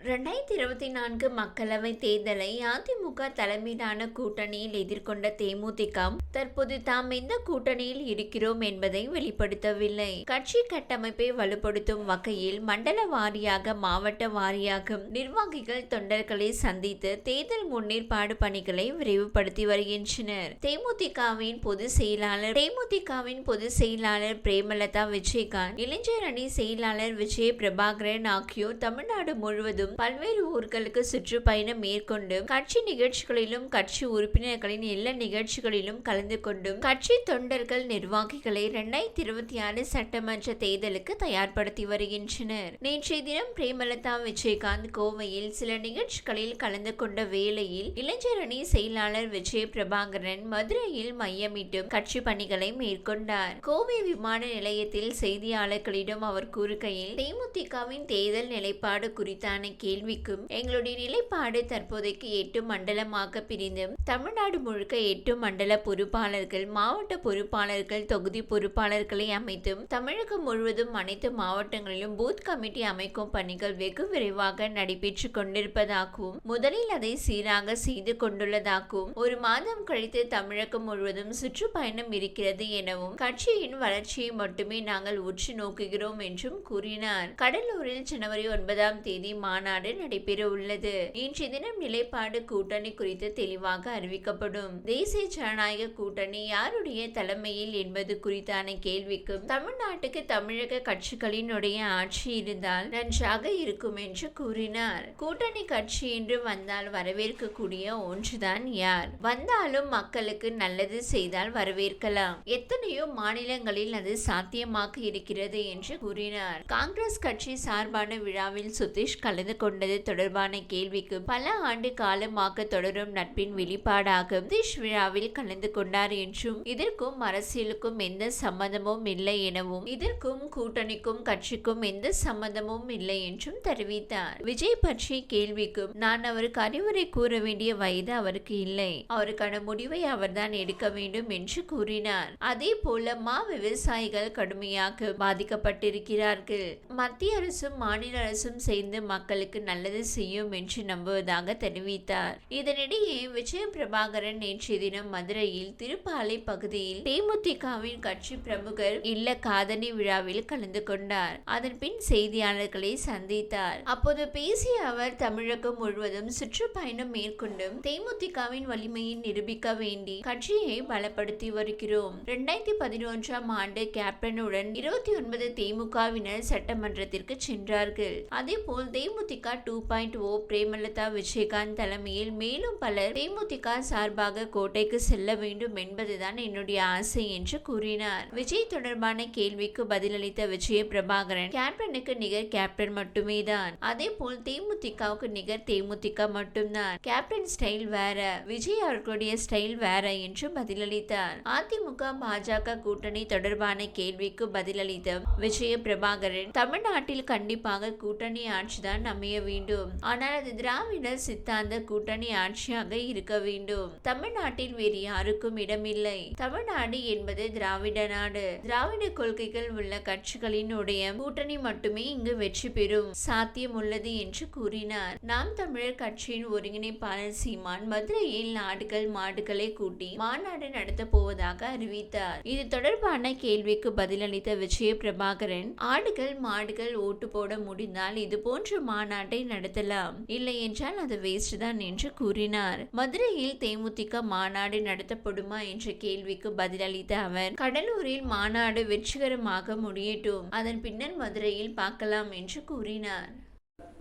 ரெண்டாயிரத்தி இருபத்தி நான்கு மக்களவை தேர்தலை அதிமுக தலைமையிலான கூட்டணியில் எதிர்கொண்ட தேமுதிக தற்போது தாம் எந்த கூட்டணியில் இருக்கிறோம் என்பதை வெளிப்படுத்தவில்லை. கட்சி கட்டமைப்பை வலுப்படுத்தும் வகையில் மண்டல வாரியாக மாவட்ட வாரியாக நிர்வாகிகள் தொண்டர்களை சந்தித்து தேர்தல் முன்னேற்பாடு பணிகளை விரைவுபடுத்தி வருகின்றனர். தேமுதிகவின் பொதுச் செயலாளர் தேமுதிகவின் பொதுச் செயலாளர் பிரேமலதா விஜயகாந்த் இளைஞர் அணி செயலாளர் விஜய பிரபாகரன் ஆகியோர் தமிழ்நாடு முழுவதும் பல்வேறு ஊர்களுக்கு சுற்றுப்பயணம் மேற்கொண்டு கட்சி நிகழ்ச்சிகளிலும் கட்சி உறுப்பினர்களின் எல்லா நிகழ்ச்சிகளிலும் கலந்து கொண்டும் கட்சி தொண்டர்கள் நிர்வாகிகளை இரண்டாயிரத்தி இருபத்தி ஆறு சட்டமன்ற தேர்தலுக்கு தயார்படுத்தி வருகின்றனர். நேற்றைய தினம் பிரேமலதா விஜயகாந்த் கோவையில் சில நிகழ்ச்சிகளில் கலந்து கொண்ட வேளையில் இளைஞர் அணி செயலாளர் விஜய பிரபாகரன் மதுரையில் மையமிட்டும் கட்சி பணிகளை மேற்கொண்டார். கோவை விமான நிலையத்தில் செய்தியாளர்களிடம் அவர் கூறுகையில் தேமுதிகவின் தேர்தல் நிலைப்பாடு குறித்தான கேள்விக்கும் எங்களுடைய நிலைப்பாடு தற்போதைக்கு எட்டு மண்டலமாக பிரிந்து தமிழ்நாடு முழுக்க எட்டு மண்டல பொறுப்பாளர்கள் மாவட்ட பொறுப்பாளர்கள் தொகுதி பொறுப்பாளர்களை அமைத்தும் தமிழகம் முழுவதும் அனைத்து மாவட்டங்களிலும் பூத் கமிட்டி அமைக்கும் பணிகள் வெகு விரைவாக நடைபெற்று கொண்டிருப்பதாகவும் முதலில் அதை சீராக செய்து கொண்டுள்ளதாகவும் ஒரு மாதம் கழித்து தமிழகம் முழுவதும் சுற்றுப்பயணம் இருக்கிறது எனவும் கட்சியின் வளர்ச்சியை மட்டுமே நாங்கள் உற்று நோக்குகிறோம் என்றும் கூறினார். கடலூரில் ஜனவரி ஒன்பதாம் தேதி மாநாடு நடைபெற உள்ளது. இன்றைய தினம் நிலைப்பாடு கூட்டணி குறித்து தெளிவாக அறிவிக்கப்படும். தேசிய ஜனநாயக கூட்டணி யாருடைய தலைமையில் என்பது குறித்தான கேள்விக்கும் தமிழ்நாட்டுக்கு தமிழக கட்சிகளினுடைய ஆட்சி இருந்தால் நன்றாக இருக்கும் என்று கூறினார். கூட்டணி கட்சி என்று வந்தால் வரவேற்கக்கூடிய ஒன்றுதான் யார்? வந்தாலும் மக்களுக்கு நல்லது செய்தால் வரவேற்கலாம். எத்தனையோ மாநிலங்களில் அது சாத்தியமாக இருக்கிறது என்று கூறினார். காங்கிரஸ் கட்சி சார்பான விழாவில் சுதீஷ் கலந்து கொண்டது தொடர்பான கேள்விக்கு பல ஆண்டு காலமாக தொடரும் நட்பின் வெளிப்பாடாக திஷ் விழாவில் கலந்து கொண்டார் என்றும் இதற்கும் அரசியலுக்கும் எந்த சம்மந்தமும் இல்லை எனவும் இதற்கும் கூட்டணிக்கும் கட்சிக்கும் எந்த சம்மந்தமும் இல்லை என்றும் தெரிவித்தார். விஜய் பற்றிய கேள்விக்கும் நான் அவருக்கு அறிவுரை கூற வேண்டிய வயது அவருக்கு இல்லை. அவருக்கான முடிவை அவர்தான் எடுக்க வேண்டும் என்று கூறினார். அதே போல மா விவசாயிகள் கடுமையாக பாதிக்கப்பட்டிருக்கிறார்கள். மத்திய அரசும் மாநில அரசும் சேர்ந்து மக்களுக்கு நல்லது செய்யும் என்று நம்புவதாக தெரிவித்தார். இதனிடையே விஜய பிரபாகரன் நேற்றைய தினம் மதுரையில் திருப்பாலை பகுதியில் தேமுதிகவின் கட்சி பிரமுகர் இல்ல காதணி விழாவில் கலந்து கொண்டார். அதன் பின் செய்தியாளர்களை சந்தித்தார். அப்போது பேசிய அவர் தமிழகம் முழுவதும் சுற்றுப்பயணம் மேற்கொண்டும் தேமுதிகவின் வலிமையை நிரூபிக்க வேண்டி கட்சியை பலப்படுத்தி வருகிறோம். இரண்டாயிரத்தி பதினொன்றாம் ஆண்டு கேப்டனுடன் இருபத்தி ஒன்பது தேமுகவினர் சட்டமன்றத்திற்கு சென்றார்கள். அதேபோல் DMDK two point O Premalatha Vijayakanth தலைமையில் மேலும் பலர் தேமுதிக சார்பாக கோட்டைக்கு செல்ல வேண்டும் என்பதுதான் என்னுடைய ஆசை என்று கூறினார். விஜய் தொடர்பான கேள்விக்கு பதிலளித்த விஜய பிரபாகரன் கேப்டனுக்கு நிகர் கேப்டன் மட்டுமே தான் அதே போல் தேமுதிகவுக்கு நிகர் தேமுதிக மட்டும்தான். கேப்டன் ஸ்டைல் வேற விஜய் அவர்களுடைய ஸ்டைல் வேற என்று பதிலளித்தார். அதிமுக பாஜக கூட்டணி தொடர்பான கேள்விக்கு பதிலளித்த விஜய பிரபாகரன் தமிழ்நாட்டில் கண்டிப்பாக கூட்டணி ஆட்சிதான் அமைய வேண்டும். ஆனால் அது திராவிட சித்தாந்த கூட்டணி ஆட்சியாக இருக்க வேண்டும். தமிழ்நாட்டில் வேறு யாருக்கும் இடமில்லை. தமிழ்நாடு என்பது திராவிட நாடு. திராவிட கொள்கைகள் உள்ள கட்சிகளினுடைய கூட்டணி மட்டுமே இங்கு வெற்றி பெறும். சாத்தியம் உள்ளது என்று கூறினார். நாம் தமிழர் கட்சியின் ஒருங்கிணைப்பாளர் சீமான் மதுரையில் நாடுகள் மாடுகளை கூட்டி மாநாடு நடத்த போவதாக அறிவித்தார். இது தொடர்பான கேள்விக்கு பதிலளித்த விஜய பிரபாகரன் ஆடுகள் மாடுகள் ஓட்டு போட முடிந்தால் இது போன்ற மாநாட்டை நடத்தலாம். இல்லை என்றால் அது வேஸ்ட் தான் என்று கூறினார். மதுரையில் தேமுதிக மாநாடு நடத்தப்படுமா என்ற கேள்விக்கு பதிலளித்த அவர் கடலூரில் மாநாடு வெற்றிகரமாக முடியட்டும். அதன் பின்னர் மதுரையில் பார்க்கலாம் என்று கூறினார்.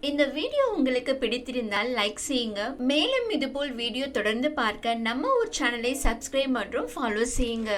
இந்த வீடியோ உங்களுக்கு பிடித்திருந்தால் லைக் செய்யுங்க. மேலும் இதுபோல் வீடியோ தொடர்ந்து பார்க்க நம்ம ஒரு சேனலை சப்ஸ்கிரைப் மற்றும் ஃபாலோ செய்யுங்க.